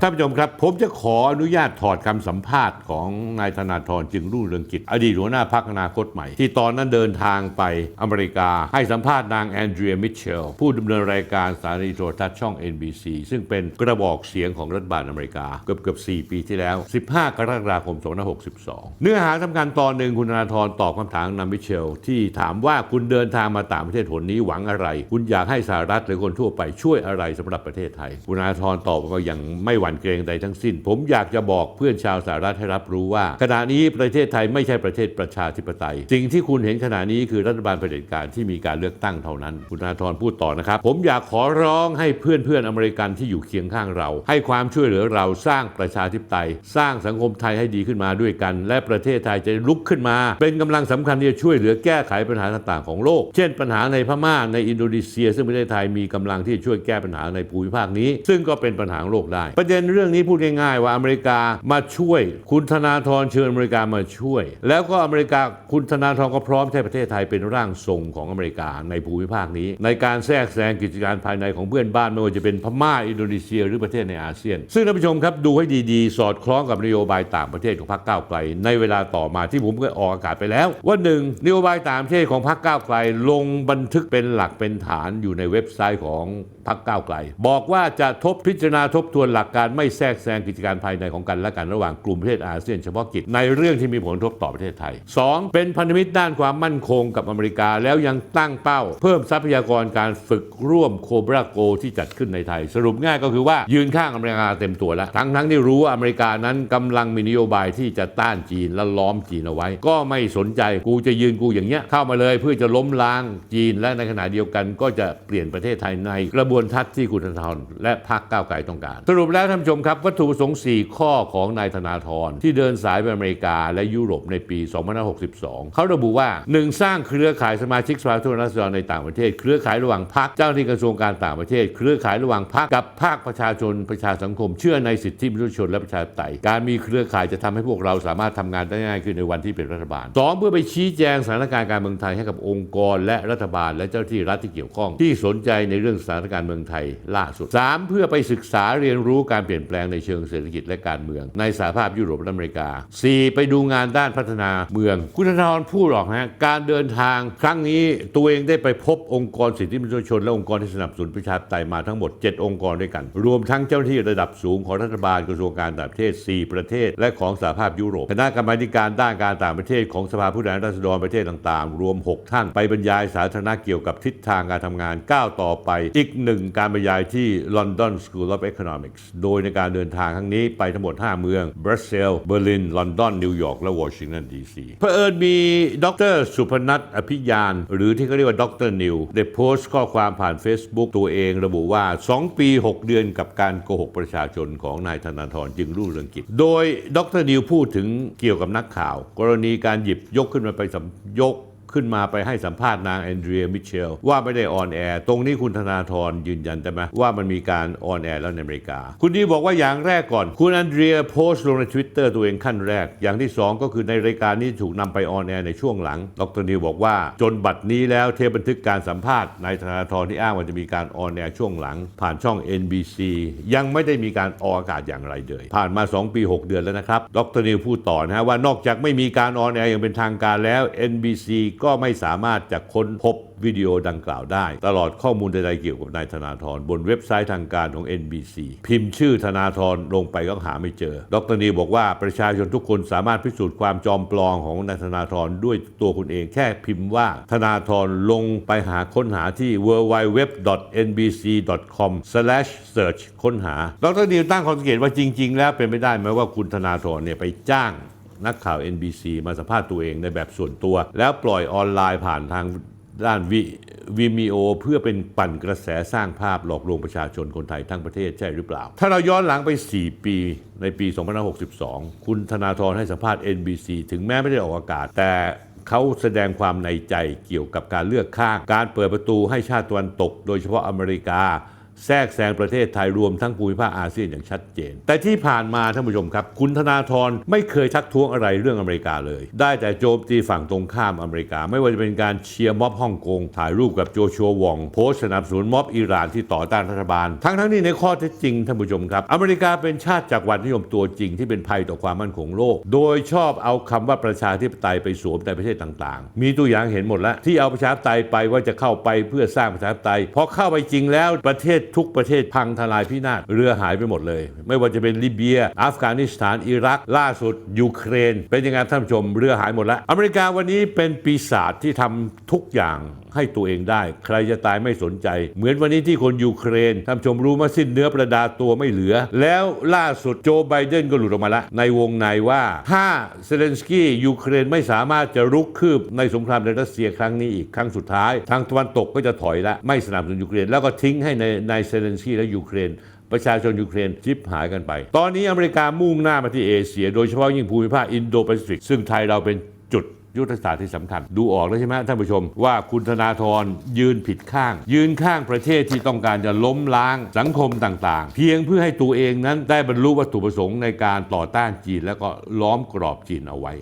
ท่านผู้ชมครับ ผมจะขออนุญาตถอดคำสัมภาษณ์ของนายธนาธรจึงรุ่งเรืองกิจ อดีตหัวหน้าพักอนาคตใหม่ ที่ตอนนั้นเดินทางไปอเมริกา ให้สัมภาษณ์นางแอนเดรียมิเชล ผู้ดำเนินรายการสถานีโทรทัศน์ช่อง NBC ซึ่งเป็นกระบอกเสียงของรัฐบาลอเมริกา เกือบเกือบ4ปีที่แล้ว 15 กรกฎาคม 2562 เนื้อหาสำคัญตอนหนึ่งคุณธนาธรตอบคำถามนางมิเชล ที่ถามว่าคุณเดินทางมาต่างประเทศหนนี้หวังอะไร คุณอยากให้สหรัฐหรือคนทั่วไปช่วยอะไรสำหรับประเทศไทย คุณธนาธรตอบมาอย่างไม่หวั่นเกรงใดทั้งสิ้น ผมอยากจะบอกเพื่อนชาวสหรัฐให้รับรู้ว่า ขณะนี้ประเทศไทยไม่ใช่ประเทศประชาธิปไตย สิ่งที่คุณเห็นขณะนี้คือรัฐบาลเผด็จการที่มีการเลือกตั้งเท่านั้น คุณธนาธรพูดต่อนะครับ ผมอยากขอร้องให้เพื่อนเพื่อนอเมริกันที่อยู่เคียงข้างเรา ให้ความช่วยเหลือเราสร้างประชาธิปไตย สร้างสังคมไทยให้ดีขึ้นมาด้วยกัน และประเทศไทยจะลุกขึ้นมา เป็นกำลังสำคัญที่จะช่วยเหลือแก้ไขปัญหาต่างๆของโลก เช่น ปัญหาในพม่าในอินโดนีเซีย ซึ่งประเทศไทยมีกำลังที่จะช่วยแก้ปัญหาในภูมิภาคนี้ ซึ่งก็เป็นปัญหาโลกได้ประเด็นเรื่องนี้พูดง่ายๆว่าอเมริกามาช่วย คุณธนาธรเชิญอเมริกามาช่วย แล้วก็อเมริกาคุณธนาธรก็พร้อมใช้ประเทศไทยเป็นร่างทรงของอเมริกาในภูมิภาคนี้ ในการแทรกแซงกิจการภายในของเพื่อนบ้านไม่ว่าจะเป็นพม่าอินโดนีเซียหรือประเทศในอาเซียน ซึ่งท่านผู้ชมครับดูให้ดีๆ สอดคล้องกับนโยบายต่างประเทศของพรรคก้าวไกล ในเวลาต่อมาที่ผมก็ออกอากาศไปแล้ว ว่าหนึ่งนโยบายต่างประเทศของพรรคก้าวไกล ลงบันทึกเป็นหลักเป็นฐานอยู่ในเว็บไซต์ของพรรคก้าวไกล บอกว่าจะทบพิจารณาทบทวนหลักการไม่แทรกแซงกิจการภายในของกันและกันระหว่างกลุ่มประเทศอาเซียนเฉพาะกิจในเรื่องที่มีผลกระทบต่อประเทศไทย 2. เป็นพันธมิตรด้านความมั่นคงกับอเมริกาแล้วยังตั้งเป้า เพิ่มทรัพยากรการฝึกร่วมโคบราโกที่จัดขึ้นในไทย สรุปง่ายก็คือว่ายืนข้างอเมริกาเต็มตัวแล้ว ทั้งทั้งที่รู้ว่าอเมริกานั้นกำลังมีนโยบายที่จะต้านจีนและล้อมจีนเอาไว้ ก็ไม่สนใจกูจะยืนกูอย่างเงี้ยเข้ามาเลยเพื่อจะล้มล้างจีนและในขณะเดียวกันก็จะเปลี่ยนประเทศไทยในกระบวนทัศน์ที่คุณธนาธรและพรรคก้าวไกลต้องการ สรุปแล้วทานผู้ชมครับ วัตถุประสงค์ 4 ข้อของนายธนาธรที่เดินสายไปอเมริกาและยุโรปในปี 2562 เขาระบุว่า 1. สร้างเครือข่ายสมาชิกสภาผู้แทนราษฎรในต่างประเทศ เครือข่ายระหว่างพรรคเจ้าหน้าที่กระทรวงการต่างประเทศ เครือข่ายระหว่างพรรคกับภาคประชาชนประชาสังคม เชื่อในสิทธิมนุษยชนและประชาธิปไตยการมีเครือข่ายจะทำให้พวกเราสามารถทำงานได้ง่ายขึ้นในวันที่เป็นรัฐบาล 2. เพื่อไปชี้แจงสถานการณ์การเมืองไทยให้กับองค์กร และรัฐบาล และเจ้าหน้าที่รัฐที่เกี่ยวข้อง ที่สนใจในเรื่องสถานการณ์เมืองไทยล่าสุด 3. เพื่อไปศึกษาเรียนรู้การเปลี่ยนแปลงในเชิงเศรษฐกิจและการเมือง ในสหภาพยุโรปและอเมริกา 4. ไปดูงานด้านพัฒนาเมือง คุณธนาธรพูดหรอกฮะการเดินทางครั้งนี้ตัวเองได้ไปพบองค์กรสิทธิมนุษยชน และองค์กรที่สนับสนุนประชาธิปไตยมาทั้งหมด 7 องค์กรด้วยกัน รวมทั้งเจ้าหน้าที่ระดับสูงของรัฐบาลกระทรวงการต่างประเทศ 4 ประเทศ และของสหภาพยุโรปคณะกรรมาการด้านการต่างประเทศของสภาผู้แทนราษฎรประเทศต่างๆ รวม 6 ท่านไปบรรยายสาธารณะเกี่ยวกับทิศทางการทำงานก้าวต่อไป อีกหนึ่งการบรรยายที่ London School of Economics โดยในการเดินทางครั้งนี้ไปทั้งหมด 5 เมืองบรัสเซลส์เบอร์ลิน ลอนดอน นิวยอร์กและวอชิงตันดีซีเผอิญมีดรสุพนัทอภิญาน หรือที่เขาเรียกว่าดรนิวได้โพสต์ข้อความผ่าน Facebook ตัวเองระบุว่า 2 ปี 6 เดือนกับการโกหกประชาชนของนายธนาธรจึงรุ่งเรืองกิจ โดยดรนิวพูดถึงเกี่ยวกับนักข่าว กรณีการหยิบยกขึ้นมาไปสัมยก ขึ้นมาไปให้สัมภาษณ์นางแอนเดรียมิเชลว่าไม่ได้ออนแอร์ตรงนี้คุณธนาธรยืนยันได้ไหมว่ามันมีการออนแอร์แล้วในอเมริกา คุณดีบอกว่าอย่างแรกก่อน คุณแอนเดรียโพสต์ลงใน Twitter ตัวเองขั้นแรก อย่างที่ 2 ก็คือในรายการนี้ถูกนำไปออนแอร์ในช่วงหลัง ดรนิวบอกว่าจนบัดนี้แล้วเทปบันทึกการสัมภาษณ์นายธนาธรที่อ้างว่าจะมีการออนแอร์ช่วงหลัง ผ่านช่อง NBC ยังไม่ได้มีการออกอากาศอย่างไรเลย ผ่านมา 2 ปี 6 เดือนแล้วนะครับ ดรนิวพูดต่อนะฮะว่านอกจากไม่มีการออนแอร์อย่างเป็นทางการแล้ว NBC ก็็ไม่สามารถจะค้นพบวิดีโอดังกล่าวได้ ตลอดข้อมูลใดๆเกี่ยวกับนายธนาธรบนเว็บไซต์ทางการของ NBC พิมพ์ชื่อธนาธรลงไปก็หาไม่เจอ ดรนิวบอกว่าประชาชนทุกคนสามารถพิสูจน์ความจอมปลอมของนายธนาธรด้วยตัวคุณเองแค่พิมพ์ว่าธนาธรลงไปหาค้นหาที่ www.nbc.com/search ค้นหา ดรนิวตั้งข้อสังเกตว่าจริง ๆ แล้วเป็นไม่ได้ไหมว่าคุณธนาธรเนี่ยไปจ้าง นักข่าว NBC มาสัมภาษณ์ตัวเองในแบบส่วนตัว แล้วปล่อยออนไลน์ผ่านทางด้านวิวิมีโอเพื่อเป็นปั่นกระแสสร้างภาพหลอกลวงประชาชนคนไทยทั้งประเทศใช่หรือเปล่า ถ้าเราย้อนหลังไป 4 ปีในปี 2562 คุณธนาธรให้สัมภาษณ์ NBC ถึงแม้ไม่ได้ออกอากาศ แต่เขาแสดงความในใจเกี่ยวกับการเลือกข้าง การเปิดประตูให้ชาติตะวันตก โดยเฉพาะอเมริกา แทรกแซงประเทศไทยรวมทั้งภูมิภาคอาเซียนอย่างชัดเจน แต่ที่ผ่านมาท่านผู้ชมครับ คุณธนาธรไม่เคยทักท้วงอะไรเรื่องอเมริกาเลย ได้แต่โจมตีฝั่งตรงข้ามอเมริกา ไม่ว่าจะเป็นการเชียร์ม็อบฮ่องกงถ่ายรูปกับโจชัววองโพสสนับสนุนม็อบอิหร่านที่ต่อต้านรัฐบาล ทั้งทั้งๆที่ในข้อเท็จจริงท่านผู้ชมครับ อเมริกาเป็นชาติจักรวรรดินิยมตัวจริงที่เป็นภัยต่อความมั่นคงโลก โดยชอบเอาคำว่าประชาธิปไตยไปสวมในประเทศต่างๆ มีตัวอย่างเห็นหมดแล้วที่เอาประชาธิปไตยไปว่าจะเข้าไปเพื่อสร้างประชาธิปไตยพอเข้าไปจริงแล้วประเทศทุกประเทศพังทลายพินาศเรือหายไปหมดเลย ไม่ว่าจะเป็นลิเบีย อัฟกานิสถานอิรัก ล่าสุดยูเครน เป็นยังไงท่านผู้ชมเรือหายหมดแล้ว อเมริกาวันนี้เป็นปีศาจที่ทำทุกอย่าง ให้ตัวเองได้ ใครจะตายไม่สนใจ เหมือนวันนี้ที่คนยูเครนท่านชมรู้มาสิ้นเนื้อประดาตัวไม่เหลือ แล้วล่าสุดโจไบเดนก็หลุดออกมาล้วในวงในว่า ถ้าเซเลนสกี้ยูเครนไม่สามารถจะรุกคืบในสงครามในรัสเซียครั้งนี้อีกครั้งสุดท้าย ทางตะวันตกก็จะถอยละไม่สนับสนุนยูเครน แล้วก็ทิ้งให้ในในเซเลนสกี้และยูเครนประชาชนยูเครนชิบหายกันไป ตอนนี้อเมริกามุ่งหน้ามาที่เอเชีย โดยเฉพาะยิ่งภูมิภาคอินโดแปซิฟิกซึ่งไทยเราเป็นจุด ยุทธศาสตร์ที่สำคัญ ดูออกแล้วใช่ไหมท่านผู้ชม ว่าคุณธนาธรยืนผิดข้าง ยืนข้างประเทศที่ต้องการจะล้มล้างสังคมต่างๆ เพียงเพื่อให้ตัวเองนั้นได้บรรลุวัตถุประสงค์ในการต่อต้านจีน แล้วก็ล้อมกรอบจีนเอาไว้